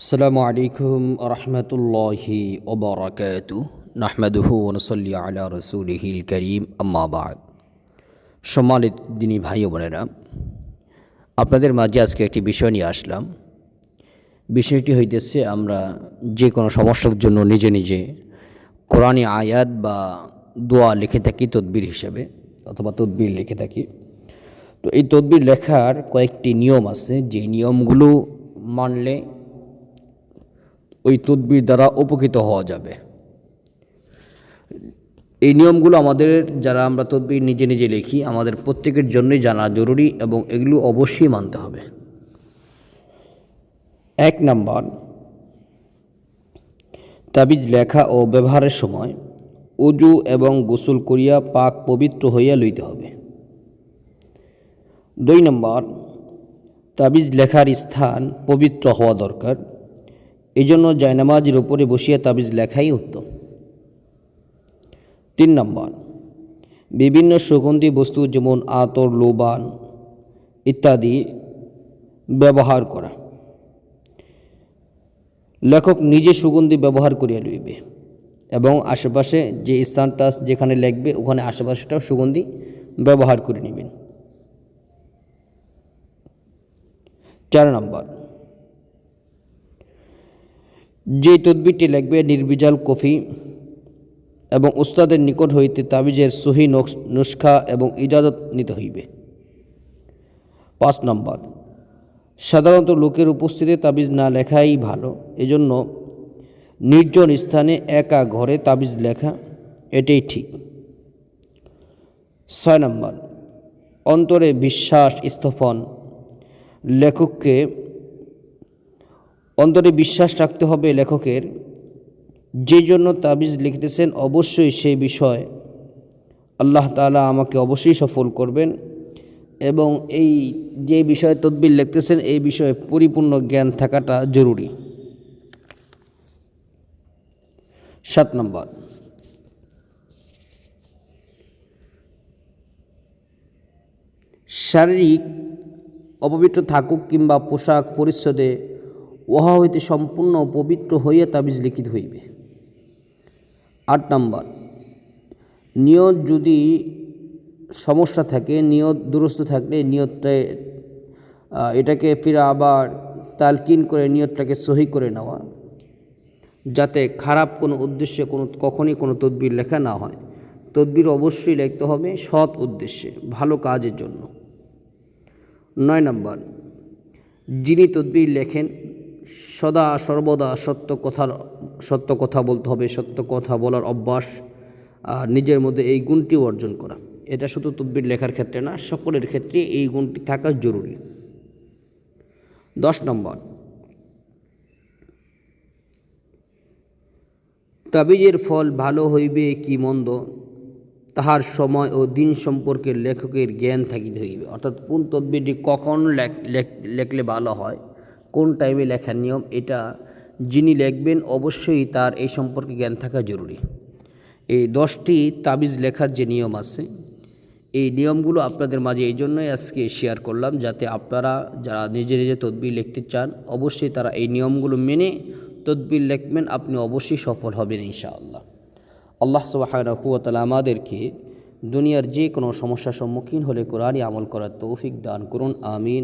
السلام عليكم ورحمة الله وبركاته نحمده ونصلي على رسوله الكريم أما بعد সম্মানিত দিনী ভাই ও বোনেরা আপনাদের মাঝে আজকে একটি বিষয় নিয়ে আসলাম বিষয়টি হইতেছে আমরা যে কোনো সমস্যার জন্য নিজে নিজে কোরআনী আয়াত বা দোয়া লিখে থাকি তদবির হিসেবে অথবা তদবির লিখে থাকি তো এই তদবির লেখার কয়েকটি নিয়ম আছে যে নিয়মগুলো মানলে ওই তদবির দ্বারা উপকৃত হওয়া যাবে। এই নিয়মগুলো আমাদের যারা আমরা তদবির নিজে নিজে লিখি, আমাদের প্রত্যেকের জন্যই জানা জরুরি এবং এগুলো অবশ্যই মানতে হবে। এক নাম্বার, তাবিজ লেখা ও ব্যবহারের সময় উজু এবং গোসল করিয়া পাক পবিত্র হইয়া লইতে হবে। দুই নম্বর, তাবিজ লেখার স্থান পবিত্র হওয়া দরকার। এই জন্য জায়নামাজের উপরে বসিয়া তাবিজ লেখাই উত্তম। তিন নম্বর, বিভিন্ন সুগন্ধি বস্তু যেমন আতর, লোবান ইত্যাদি ব্যবহার করা। লেখক নিজে সুগন্ধি ব্যবহার করিয়া লইবে এবং আশেপাশে যে স্থানটা যেখানে লিখবে, ওখানে আশেপাশেটাও সুগন্ধি ব্যবহার করে নেবেন। চার নম্বর যে তদবিরটি লিখবে নির্বিজাল কফি এবং উস্তাদের নিকট হইতে তাবিজের সহি নুস্খা এবং ইজাজত নিতে হইবে। পাঁচ নম্বর, সাধারণত লোকের উপস্থিতিতে তাবিজ না লেখাই ভালো। এজন্য নির্জন স্থানে একা ঘরে তাবিজ লেখা, এটাই ঠিক। ছয় নম্বর, অন্তরে বিশ্বাস স্থাপন। লেখককে অন্তরে বিশ্বাস রাখতে হবে লেখকের। যে জন্য তাবিজ লিখতেছেন অবশ্যই সেই বিষয় আল্লাহ তালা আমাকে অবশ্যই সফল করবেন এবং এই যে বিষয়ে তদবির লিখতেছেন, এই বিষয়ে পরিপূর্ণ জ্ঞান থাকাটা জরুরি। সাত নম্বর। শারীরিক অপবিত্র থাকুক কিংবা পোশাক পরিচ্ছদে উহা হইতে সম্পূর্ণ পবিত্র হইয়া তাবিজ লিখিত হইবে। আট নম্বর, নিয়ত যদি সমস্যা থাকে, নিয়ত দুরস্ত থাকলে নিয়তটা এটাকে ফিরে আবার তালকিন করে নিয়তটাকে সহি করে নেওয়া, যাতে খারাপ কোনো উদ্দেশ্যে কোনো, কখনই কোনো তদবির লেখা না হয়। তদবির অবশ্যই লিখতে হবে সৎ উদ্দেশ্যে, ভালো কাজের জন্য। নয় নম্বর, যিনি তদবির লেখেন সদা সর্বদা সত্য কথার সত্য কথা বলতে হবে, সত্য কথা বলার অভ্যাস আর নিজের মধ্যে এই গুণটি অর্জন করা। এটা শুধু তদবির লেখার ক্ষেত্রে না, সকলের ক্ষেত্রে এই গুণটি থাকা জরুরি। দশ নম্বর। তাবিজের ফল ভালো হইবে কি মন্দ? তাহার সময় ও দিন সম্পর্কে লেখকের জ্ঞান থাকিতে হইবে। অর্থাৎ কোন তদবিরটি কখন লেখলে ভালো হয়? কোন টাইমে লেখার নিয়ম, এটা যিনি লিখবেন অবশ্যই তার এই সম্পর্কে জ্ঞান থাকা জরুরি। এই দশটি তাবিজ লেখার যে নিয়ম আছে, এই নিয়মগুলো আপনাদের মাঝে এই জন্যই আজকে শেয়ার করলাম, যাতে আপনারা যারা নিজে নিজে তদবির লিখতে চান, অবশ্যই তারা এই নিয়মগুলো মেনে তদবির লিখবেন, আপনি অবশ্যই সফল হবেন ইনশাআল্লাহ। আল্লাহ সুবাহতালা আমাদেরকে দুনিয়ার যে কোনো সমস্যার সম্মুখীন হলে কোরআনই আমল করার তৌফিক দান করুন, আমিন।